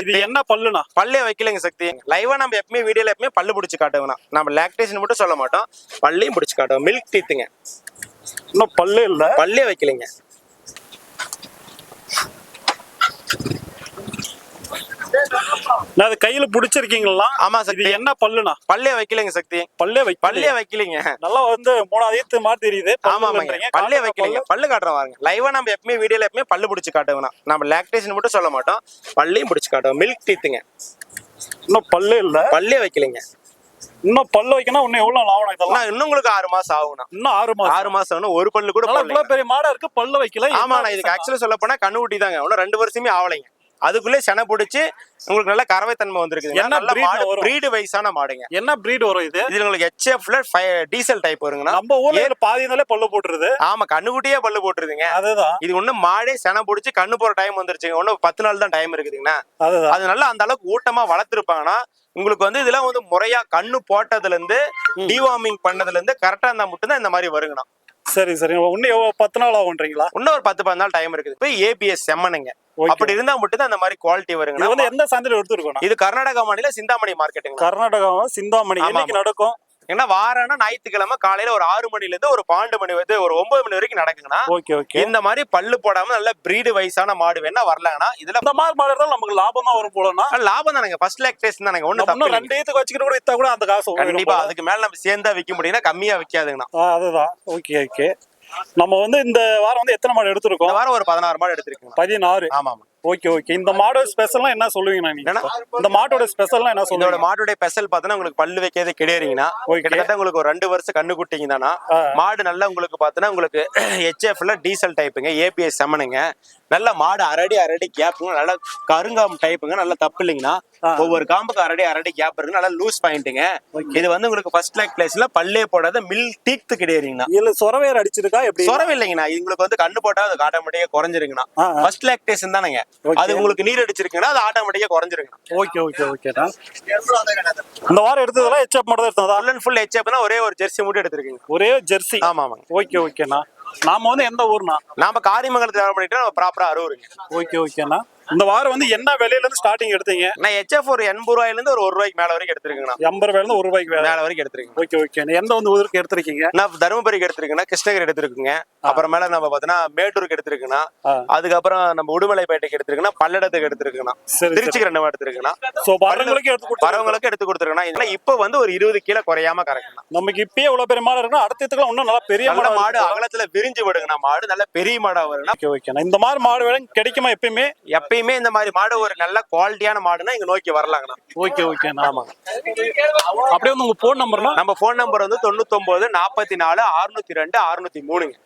இது என்ன பல்லுண்ணா? பல்லே வைக்கலைங்க சக்தி. லைவா நம்ம எப்பவுமே வீடியோல எப்பவுமே பல்லு பிடிச்சி காட்டுவோம்னா நம்ம லாக்டேஷன் மட்டும் சொல்ல மாட்டோம். பல்லையும் பிடிச்சி காட்டுவோம். மில்க் டீத்துங்க இன்னும் பல்லே இல்ல? பல்லே வைக்கலைங்க. நான் அது கையில பிடிச்சிருக்கீங்களா? ஆமா சக்தி. என்ன பல்லுண்ணா? பல்லே வைக்கலைங்க சக்தி. பல்லே வை பல்லே வைக்கலைங்க. நல்லா வந்து மூணாவது ஈத்து மாதிரி தெரியுது. ஆமா ஆமாங்க. பல்லே வைக்கலைங்க. பல்லு. காட்டுறோம் பாருங்க. லைவா நம்ம எப்பவுமே வீடியோல எப்பவுமே பல்லு பிடிச்சி காட்டுவோம்னா. நம்ம லாக்டேஷன் மட்டும் சொல்ல மாட்டோம். பல்லையும் பிடிச்சி காட்டுவோம். மில்க் டீத்துங்க இன்னும் பல்லே இல்ல? பல்லே வைக்கலைங்க. இன்னும் பல்லு வைக்கணும் இன்னும் எவ்வளவு லாபம் இதெல்லாம்? இன்னும் உங்களுக்கு ஆறு மாசம் ஆகும்னா இன்னும் ஆறு மாசம்? ஆறு மாசம் ஆகணும் ஒரு பல்லு கூட. இவ்வளவு பெரிய மாடா இருக்கு. பல்லு வைக்கல. ஆமா நான் இதுக்கு? ஆக்சுவலா சொல்ல போனா கண்ணு ஊட்டி தாங்க இன்னும் ரெண்டு வருஷமே ஆவலைங்க. அதுக்குள்ளே செனை பிடிச்சி உங்களுக்கு நல்ல கறவைத்தன்மை வந்திருக்குது. என்ன நல்ல மாடு? பிரீடு வயசான மாடுங்க. என்ன பிரீட் வரும் இது? இது உங்களுக்கு ஹெச்எஃப்ல டீசல் டைப் வருங்கண்ணா. நம்ம ஊர்ல பாதி நாளே பல்லு போட்டுருது. ஆமா கண்ணுக்குட்டியே பல்லு போட்டுருதுங்க. அதுதான். இது ஒண்ணும் மாடே செனை பிடிச்சி கண்ணு போற டைம் வந்துருச்சுங்க. ஒன்னும் பத்து நாள் தான் டைம் இருக்குதுங்கண்ணா. அது நல்லா அந்த அளவுக்கு ஊட்டமா வளர்த்துருப்பாங்கன்னா உங்களுக்கு வந்து இதெல்லாம் வந்து முறையா கண்ணு போட்டதுல இருந்து டிவார்மிங் பண்ணதுல இருந்து கரெக்டா இருந்தா மட்டும்தான் இந்த மாதிரி வருங்கண்ணா. சரி சரி. இன்னும் பத்து நாள் ஆகுன்றீங்களா? இன்னும் ஒரு பத்து பதினாலு டைம் இருக்குது. இப்போ ஏபிஎஸ் செம்மனுங்க. அப்படி இருந்தா மட்டும் தான் அந்த மாதிரி குவாலிட்டி இது வருங்கண்ணா வந்து எந்த சந்தையில எடுத்துருக்கோம் இது கர்நாடகா மாநில சிந்தாமணி மார்க்கெட்டுங்க கர்நாடகா சிந்தாமணி என்னைக்கு. நடக்கும்? ஏன்னா வாரம்னா ஞாயிற்றுக்கிழமை காலையில ஒரு ஆறு மணில இருந்து ஒரு பன்னெண்டு மணி வந்து ஒரு ஒன்பது மணி வரைக்கும் நடக்குங்கண்ணா. Okay okay. இந்த மாதிரி பல்லு போடாம நல்ல பிரீடு வயசான மாடு வேணா வரலாங்கண்ணா. இதுல இந்த மாதிரி மாடு இருந்தாலும் நமக்கு லாபம் தான் வரும் போலன்னா லாபம் தானங்க. ஃபர்ஸ்ட் லேக் டேஸ்ட் தானங்க. ஒண்ணு. ரெண்டு ஈத்துக்கு வச்சுக்கிட்டு கூட வித்தா கூட அந்த காசு கண்டிப்பா. அதுக்கு மேல நம்ம சேர்ந்தா விற்க முடியும்னா கம்மியா விற்காதுங்கண்ணா அதுதான். Okay okay. நம்ம வந்து இந்த வாரம் வந்து எத்தனை மாடு எடுத்திருக்கோம்? வாரம் ஒரு பதினாறு மாடு எடுத்திருக்குங்க பதினாறு? ஆமா ஓகே ஓகே. இந்த மாடோட ஸ்பெஷல்லாம் என்ன சொல்லுவீங்க நீங்க? இந்த மாட்டோட ஸ்பெஷல்லாம் என்ன இதோட சொல்லுவீங்க? மாட்டுடைய பெசல் பார்த்தோன்னா உங்களுக்கு பல்லு வைக்கிறதே கிடையாதுங்கண்ணா. கிட்டத்தட்ட உங்களுக்கு ஒரு ரெண்டு வருஷம் கண்ணு குட்டிங்க. மாடு நல்லா உங்களுக்கு பார்த்தோன்னா உங்களுக்கு ஹெச்எஃப்ல டீசல் டைப்புங்க ஏபிஎஸ் செம்மனுங்க நல்ல மாடு அரடி அரடி கேப்புங்க நல்ல கருங்காம் டைப்புங்க நல்ல தப்பு இல்லைங்கண்ணா. ஆ. ஒவ்வொரு காம்புக்கு அரடி அரடி கேப் இருக்கு நல்லா லூஸ் பாயிண்ட்டுங்க இது வந்து உங்களுக்கு ஃபர்ஸ்ட் லேக் பிளேஸ்ல பல்லே போடாத மில் டீத்து கிடையாதுங்கண்ணா. இதுல சொரவேர் அடிச்சிருக்கா எப்படி? சொரவு இல்லைங்கண்ணா. உங்களுக்கு வந்து கண்ணு போட்டா அது ஆட்டோமேட்டிக்கா குறைஞ்சிருங்கண்ணா. ஃபர்ஸ்ட் லாக்டேஷன் தானேங்க. Okay. அது உங்களுக்கு நீர் அடிச்சிருக்குன்னா அது ஆட்டோமேட்டிக்கா குறைஞ்சிருங்கண்ணா. ஓகே ஓகே ஓகேடா இந்த வாரம் எடுத்ததெல்லாம் ஹெச்அப் மட்டும் தான் எடுத்ததா ஃபுல் அண்ட் ஃபுல் ஹெச்எப் தான் ஒரே ஒரு ஜெர்சி மட்டும் எடுத்திருக்கீங்க. ஒரே ஜெர்சி ஆமா ஆமாங்க ஓகே ஓகேண்ணா. நாம வந்து எந்த ஊர்னா? நாம காரியமங்கலத்துல பண்ணிட்டு ப்ராப்பரா அறுவருங்க ஓகே ஓகேண்ணா இந்த வாரம் வந்து என்ன விலையில இருந்து ஸ்டார்டிங் எடுத்தீங்க? நான் ஹெச்எஃப் ஒரு எண்பது ரூபாயில இருந்து ஒரு ஒரு ரூபாய்க்கு மேல வரைக்கும் எடுத்திருக்கேண்ணா எண்பது ரூபாயில இருந்து ஒரு ரூபாய்க்கு மேல? வரைக்கும் எடுத்திருக்கேன் ஓகே ஓகே எந்த வந்து ஊருக்கு எடுத்திருக்கீங்க? நான் தருமபுரிக்கு எடுத்திருக்கேன்னா கிருஷ்ணகிரி எடுத்திருக்குங்க. அப்புறமேல நம்ம பார்த்தோன்னா மேட்டூருக்கு எடுத்திருக்குண்ணா ஆ. அதுக்கப்புறம் நம்ம உடுமலைப்பேட்டைக்கு எடுத்திருக்குன்னா பல்லடத்துக்கு எடுத்திருக்குண்ணா சரி, திருச்சிக்கு ரெண்டு சோ வரவங்களுக்கு எடுத்து வரவங்களுக்கு எடுத்து கொடுத்துருக்கேன்னா இப்போ வந்து ஒரு இருபது கிலோ குறையாம கறக்குண்ணா நமக்கு இப்பயே இவ்வளவு பெரிய மாடு இருக்குன்னா அடுத்த இதுக்குலாம் இன்னும் நல்லா பெரிய மாடு மாடு அகலத்துல விரிஞ்சு விடுங்கண்ணா. மாடு நல்ல பெரிய மாடா வரும்னா ஓகே ஓகேண்ணா இந்த மாதிரி மாடு வேலை கிடைக்குமா எப்பயுமே? எப்பயுமே இந்த மாதிரி மாடு ஒரு நல்ல குவாலிட்டியான மாடுனா இங்க நோக்கி வரலாங்கண்ணா. ஓகே ஓகேண்ணா ஆமாங்க. அப்படியே வந்து உங்க போன் நம்பர்னா நம்ம ஃபோன் நம்பர் வந்து தொண்ணூத்தொன்பது நாற்பத்தி நாலு அறுநூத்தி ரெண்டு அறுநூத்தி மூணுங்க